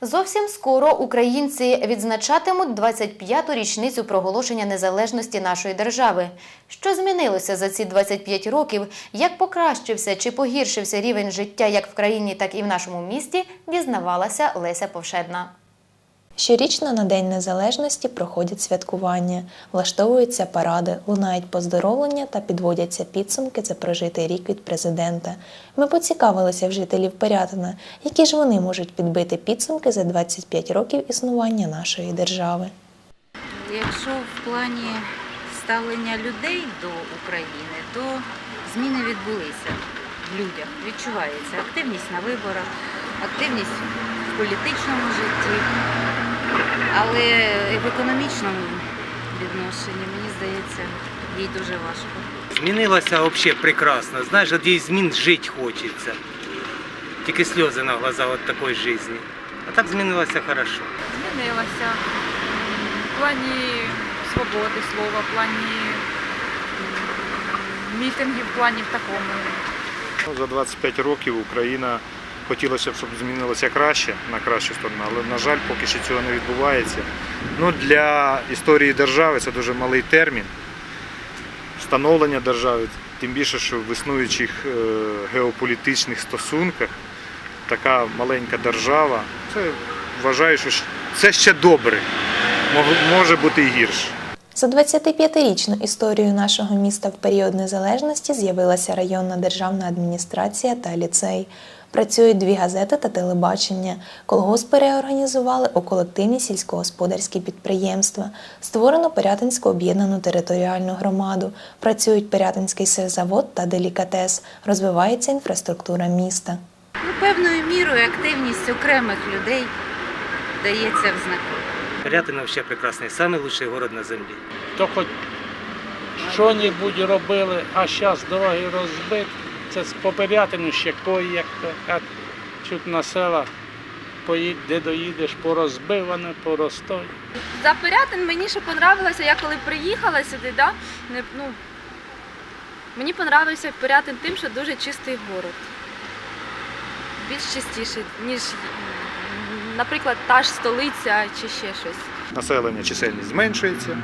Зовсім скоро українці відзначатимуть 25-ту річницю проголошення незалежності нашої держави. Що змінилося за ці 25 років? Як покращився чи погіршився рівень життя як в країні, так і в нашому місті, дізнавалася Леся Повшедна. Щорічно на День Незалежності проходять святкування, влаштовуються паради, лунають поздоровлення та підводяться підсумки за прожитий рік від президента. Ми поцікавилися в жителів Пирятина, які ж вони можуть підбити підсумки за 25 років існування нашої держави. Якщо в плані ставлення людей до України, то зміни відбулися в людях. Відчувається активність на виборах, активність в політичному житті, але в економічному відношенні, мені здається, їй дуже важко. Змінилося взагалі прекрасно. Знаєш, от їй змін жити хочеться. Тільки сльози на глаза от такої житті. А так змінилося хорошо. змінилася в плані свободи слова, в плані мітингів, в плані в такому. За 25 років Україна хотілося б, щоб змінилося краще на кращу сторону, але, на жаль, поки що цього не відбувається. Ну, для історії держави це дуже малий термін. Встановлення держави, тим більше, що в існуючих е, геополітичних стосунках така маленька держава, це вважаю, що це ще добре. Може бути і гірше. За 25-річну історію нашого міста в період незалежності з'явилася районна державна адміністрація та ліцей. Працюють дві газети та телебачення. Колгосп реорганізували у колективні сільськогосподарські підприємства. Створено Пирятинську об'єднану територіальну громаду. Працюють Пирятинський сельзавод та делікатес. Розвивається інфраструктура міста. Ну, певною мірою активність окремих людей дається в знаки. Пирятин взагалі прекрасний, найкращий город на землі. то хоч що-небудь робили, а зараз дороги розбиті. Це з Попирятину ще кої, як то, чуть на села поїдь, де доїдеш, порозбиване, поростой. За Пирятин мені ще понравилося, я коли приїхала сюди, да, не, ну, мені понравився Пирятин тим, що дуже чистий город. Більш чистіший, ніж, наприклад, та ж столиця чи ще щось. населення чисельність зменшується,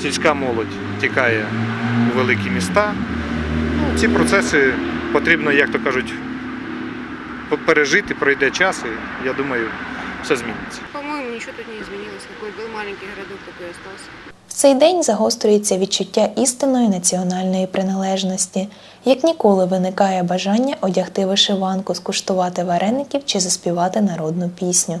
сільська молодь тікає у великі міста. Ну, ці процеси потрібно, як то кажуть, пережити, пройде час, і я думаю, все зміниться. По-моему, ничего тут не изменилось. Какой был маленький городок, такой и остался. В цей день загострюється відчуття істинної національної приналежності. Як ніколи виникає бажання одягти вишиванку, скуштувати вареників чи заспівати народну пісню.